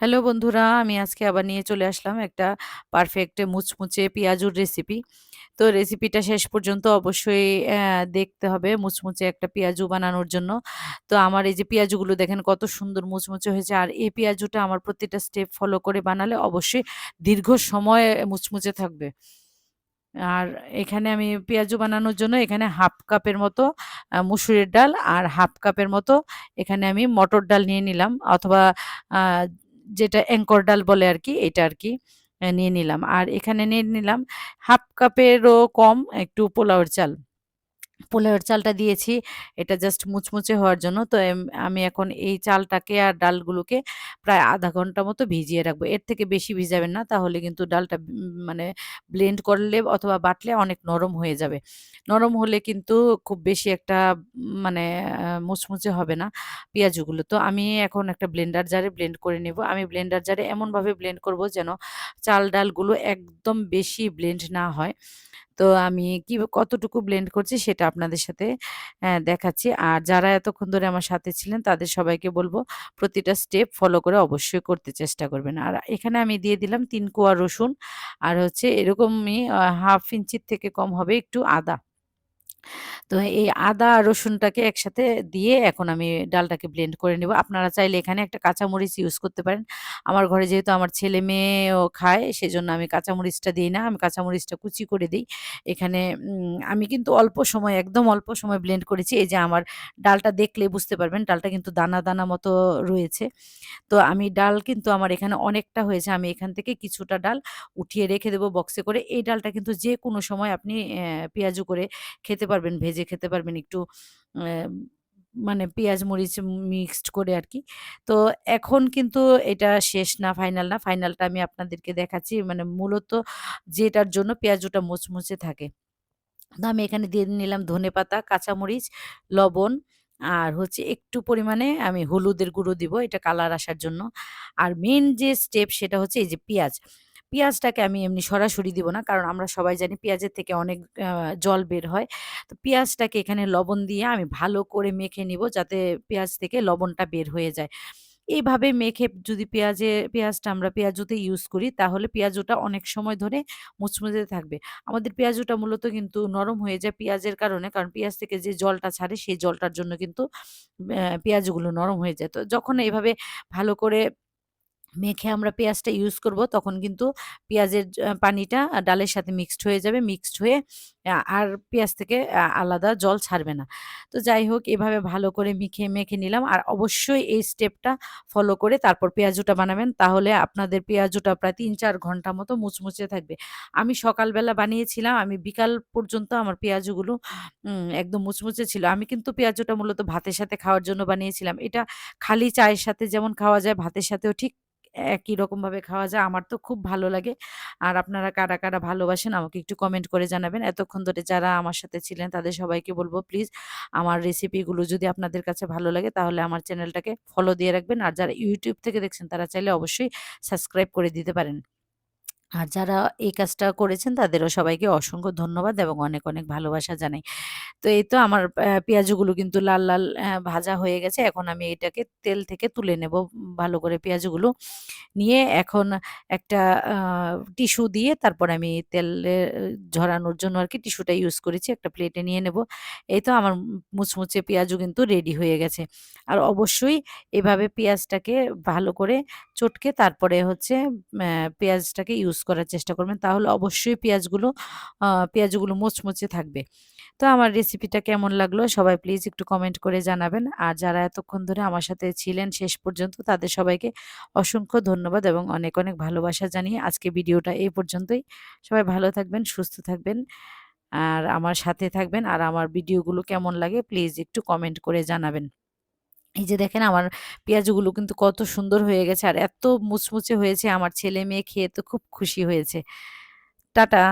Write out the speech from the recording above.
Hello বন্ধুরা, আমি আজকে আবার নিয়ে চলে আসলাম একটা পারফেক্ট মুচমুচে পেঁয়াজুর রেসিপি। তো রেসিপিটা শেষ পর্যন্ত অবশ্যই দেখতে হবে মুচমুচে একটা পেঁয়াজু বানানোর জন্য। তো আমার এই যে পেঁয়াজুগুলো দেখেন কত সুন্দর মুচমুচে হয়েছে। আর এই পেঁয়াজুটা আমার প্রতিটা স্টেপ ফলো করে বানালে অবশ্যই দীর্ঘ সময় মুচমুচে থাকবে। আর এখানে আমি পেঁয়াজু বানানোর জন্য এখানে হাফ কাপের মতো মুসুরের ডাল আর হাফ কাপের মতো এখানে আমি মটর ডাল নিয়ে নিলাম অথবা যেটা অ্যাঙ্কর ডাল বলে আর কি এটা আর কি নিয়ে নিলাম। আর এখানে নিয়ে নিলাম হাফ কাপেরও কম, একটু পোলাওয়ের চাল। পোলাওয়ের চালটা দিয়েছি এটা জাস্ট মুচমুচে হওয়ার জন্য। তো আমি এখন এই চালটাকে আর ডালগুলোকে প্রায় আধা ঘণ্টা মতো ভিজিয়ে রাখব। এর থেকে বেশি ভিজাবেন না, তাহলে কিন্তু ডালটা মানে ব্লেন্ড করলে অথবা বাটলে অনেক নরম হয়ে যাবে। নরম হলে কিন্তু খুব বেশি একটা মানে মুচমুচে হবে না পেঁয়াজগুলো তো আমি এখন একটা ব্লেন্ডার জারে ব্লেন্ড করে নেব। আমি ব্লেন্ডার জারে এমনভাবে ব্লেন্ড করব যেন চাল ডালগুলো একদম বেশি ব্লেন্ড না হয়। তো আমি কি কতটুকু ব্লেন্ড করছি সেটা আপনাদের সাথে দেখাচ্ছি। আর যারা এতক্ষণ ধরে আমার সাথে ছিলেন তাদের সবাইকে বলব প্রতিটা স্টেপ ফলো করে অবশ্যই করতে চেষ্টা করবেন। আর এখানে আমি দিয়ে দিলাম তিন কোয়া রসুন, আর হচ্ছে এরকমই হাফ ইঞ্চির থেকে কম হবে একটু আদা। তো এই আদা রসুনটাকে একসাথে দিয়ে এখন আমি ডালটাকে ব্লেন্ড করে নেব। আপনারা চাইলে এখানে একটা কাঁচামরিচ ইউজ করতে পারেন। আমার ঘরে যেহেতু আমার ছেলে-মেয়েও খায় সেজন্য আমি কাঁচামরিচটা দিই না। আমি কাঁচামরিচটা কুচি করে দিই এখানে আমি কিন্তু অল্প সময় একদম অল্প সময় ব্লেন্ড করেছি। এই যে আমার ডালটা দেখলেই বুঝতে পারবেন ডালটা কিন্তু দানা, দানা মতো রয়েছে। তো আমি ডাল কিন্তু আমার এখানে অনেকটা হয়েছে। আমি এখান থেকে কিছুটা ডাল উঠিয়ে রেখে দেব বক্সে করে। এই ডালটা কিন্তু যে কোনো সময় আপনি পেঁয়াজু করে খেতে পারবেন, ভেজে খেতে পারবেন একটু মানে পেঁয়াজ মরিচ মিক্সড করে আর কি তো এখন কিন্তু এটা শেষ না, ফাইনাল না। ফাইনালটা আমি আপনাদেরকে দেখাচ্ছি। মানে মূলত যেটার জন্য পেঁয়াজুটা মুচমুচে থাকে। তো আমি এখানে দিয়ে নিলাম ধনেপাতা, কাঁচামরিচ, লবণ আর হচ্ছে একটু পরিমাণে আমি হলুদের গুঁড়ো দিব এটা কালার আসার জন্য। আর মেন যে স্টেপ সেটা হচ্ছে এই যে পেঁয়াজ। পেঁয়াজটাকে আমি এমনি সরাসরি দিব না। কারণ আমরা সবাই জানি পেঁয়াজের থেকে অনেক জল বের হয়। তো পেঁয়াজটাকে এখানে লবণ দিয়ে আমি ভালো করে মেখে নিব যাতে পেঁয়াজ থেকে লবণটা বের হয়ে যায়। এইভাবে মেখে যদি পেঁয়াজে, পেঁয়াজটা আমরা পেঁয়াজুতে ইউজ করি, তাহলে পেঁয়াজুটা অনেক সময় ধরে মুচমুচে থাকবে। আমাদের পেঁয়াজুটা মূলত কিন্তু নরম হয়ে যায় পেঁয়াজের কারণে। কারণ পেঁয়াজ থেকে যে জলটা ছাড়ে, সেই জলটার জন্য কিন্তু পেঁয়াজগুলো নরম হয়ে যায়। তো যখন এইভাবে ভালো করে মেখে আমরা পেঁয়াজটা ইউজ করব, তখন কিন্তু পেঁয়াজের পানিটা ডালের সাথে মিক্সড হয়ে যাবে। মিক্সড হয়ে আর পেঁয়াজ থেকে আলাদা জল ছাড়বে না। তো যাই হোক, এভাবে ভালো করে মিখে, মেখে নিলাম। আর অবশ্যই এই স্টেপটা ফলো করে তারপর পেঁয়াজুটা বানাবেন। তাহলে আপনাদের পেঁয়াজুটা প্রায় ৩-৪ ঘণ্টা মতো মুচমুচে থাকবে। আমি সকালবেলা বানিয়েছিলাম। আমি বিকাল পর্যন্ত আমার পেঁয়াজুগুলো একদম মুচমুচে ছিল। আমি কিন্তু পেঁয়াজুটা মূলত ভাতের সাথে খাওয়ার জন্য বানিয়েছিলাম। এটা খালি চায়ের সাথে যেমন খাওয়া যায়, ভাতের সাথেও ঠিক একই রকমভাবে খাওয়া যায়। আমার তো খুব ভালো লাগে। আর আপনারা কারা, কারা ভালোবাসেন আমাকে একটু কমেন্ট করে জানাবেন। এতক্ষণ ধরে যারা আমার সাথে ছিলেন তাদের সবাইকে বলব প্লিজ আমার রেসিপিগুলো যদি আপনাদের কাছে ভালো লাগে তাহলে আমার চ্যানেলটাকে ফলো দিয়ে রাখবেন। আর যারা ইউটিউব থেকে দেখছেন তারা চাইলে অবশ্যই সাবস্ক্রাইব করে দিতে পারেন। আর যারা এই কাজটা করেছেন তাদেরও সবাইকে অসংখ্য ধন্যবাদ এবং অনেক, অনেক ভালোবাসা জানাই। তো এই তো আমার পেঁয়াজগুলো কিন্তু লাল, লাল ভাজা হয়ে গেছে। এখন আমি এটাকে তেল থেকে তুলে নেব ভালো করে পেঁয়াজগুলো নিয়ে এখন একটা টিস্যু দিয়ে তারপর আমি তেলে ঝরানোর জন্য আর কি টিস্যুটা ইউজ করেছি। একটা প্লেটে নিয়ে নেব। এই তো আমার মুচমুচে পেঁয়াজু কিন্তু রেডি হয়ে গেছে। আর অবশ্যই এভাবে পেঁয়াজটাকে ভালো করে চটকে তারপরে হচ্ছে পেঁয়াজটাকে ইউজ করার চেষ্টা করবেন। তাহলে অবশ্যই পেঁয়াজগুলো পেঁয়াজগুলো মুচমুচে থাকবে। তো আমার রেসিপিটা কেমন লাগল সবাই প্লিজ একটু কমেন্ট করে জানাবেন। আর যারা এতক্ষণ ধরে আমার সাথে ছিলেন শেষ পর্যন্ত তাদের সবাইকে অসংখ্য ধন্যবাদ এবং অনেক, অনেক ভালোবাসা জানিয়ে আজকে ভিডিওটা এই পর্যন্তই। সবাই ভালো থাকবেন, সুস্থ থাকবেন। আর আমার সাথে থাকবেন। আর আমার ভিডিওগুলো কেমন লাগে প্লিজ একটু কমেন্ট করে জানাবেন। এই যে দেখেন আমার পেঁয়াজগুলো কিন্তু কত সুন্দর হয়ে গেছে আর এত মুচমুচে হয়েছে আমার ছেলে-মেয়ে খেয়ে তো খুব খুশি হয়েছে। টাটা।